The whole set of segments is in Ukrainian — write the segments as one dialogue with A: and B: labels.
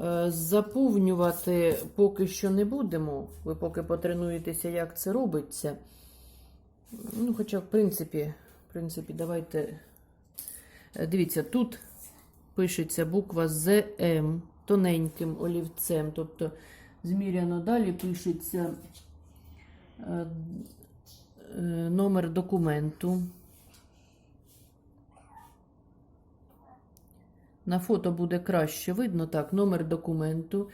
A: Е, Заповнювати поки що не будемо. Ви поки потренуєтеся, як це робиться. Ну, хоча, в принципі, в принципі, давайте. Е, Дивіться, тут пишеться буква ЗМ тоненьким олівцем. Тобто, зміряно далі пишеться е, номер документу. На фото буде краще видно. Так, номер документу.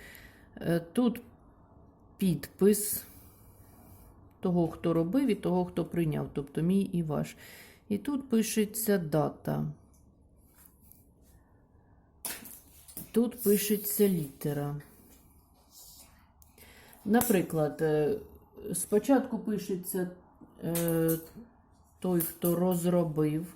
A: Е, Тут підпис того, хто робив, і того, хто прийняв, тобто мій і ваш. І тут пишеться дата. Тут пишеться літера. Наприклад, е, спочатку пишеться е, той, хто розробив.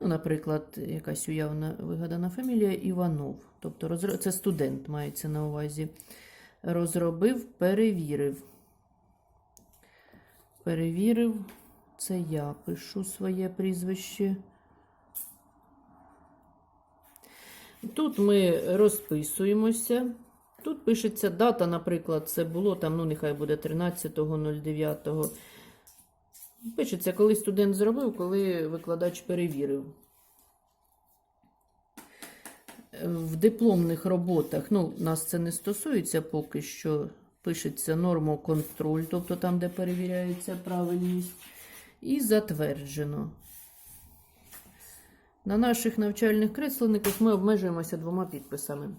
A: Ну, наприклад, якась уявна вигадана фамілія Іванов. Тобто це студент мається на увазі. Розробив, перевірив. Перевірив, це я пишу своє прізвище. Тут ми розписуємося. Тут пишеться дата, наприклад, це було там, ну, нехай буде 13.09. Пишеться, коли студент зробив, коли викладач перевірив. Е, В дипломних роботах, ну, нас це не стосується поки що, пишеться нормоконтроль, тобто там, де перевіряється правильність, і затверджено. На наших навчальних кресленниках ми обмежуємося двома підписами.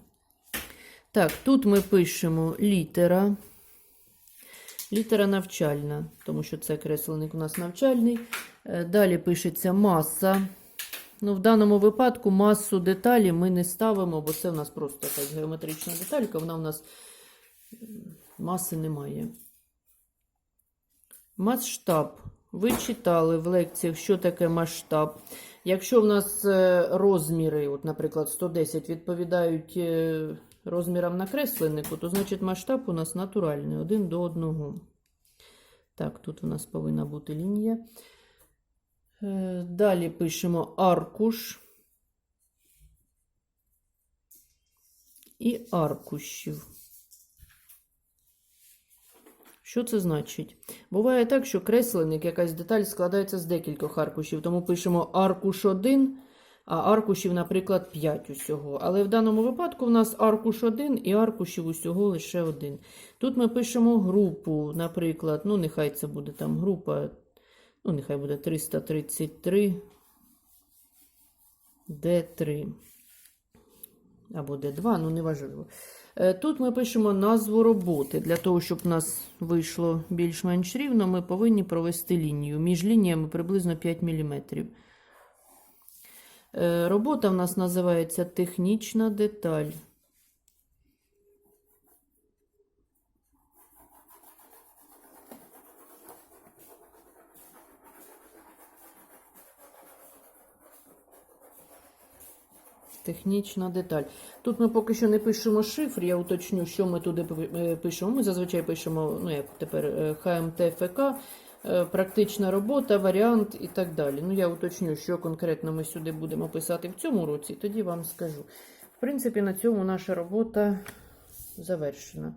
A: Так, тут ми пишемо літера. Літера навчальна, тому що це кресленник у нас навчальний. Е, Далі пишеться маса. Ну, в даному випадку масу деталі ми не ставимо, бо це у нас просто якась геометрична деталька, вона у нас маси немає. Масштаб. Ви читали в лекціях, що таке масштаб. Якщо в нас е, розміри, от, наприклад, 110 відповідають е, розмірам на кресленнику, то значить масштаб у нас натуральний, один до одного. Так, тут у нас повинна бути лінія. Е, Далі пишемо аркуш і аркушів. Що це значить? Буває так, що кресленник, якась деталь складається з декількох аркушів, тому пишемо аркуш 1, а аркушів, наприклад, 5 усього. Але в даному випадку в нас аркуш 1 і аркушів усього лише один. Тут ми пишемо групу, наприклад, ну, нехай це буде там група, ну, нехай буде 333 D3. Або D2, ну неважливо. Е, Тут ми пишемо назву роботи. Для того, щоб у нас вийшло більш-менш рівно, ми повинні провести лінію. Між лініями приблизно 5 мм. Робота в нас називається технічна деталь. Технічна деталь. Тут ми поки що не пишемо шифр, я уточню, що ми туди е, пишемо. Ми зазвичай пишемо, ну як тепер ХМТФК, ХМТ ФК, е, практична робота, варіант і так далі. Ну, я уточню, що конкретно ми сюди будемо писати в цьому році, тоді вам скажу. В принципі, на цьому наша робота завершена.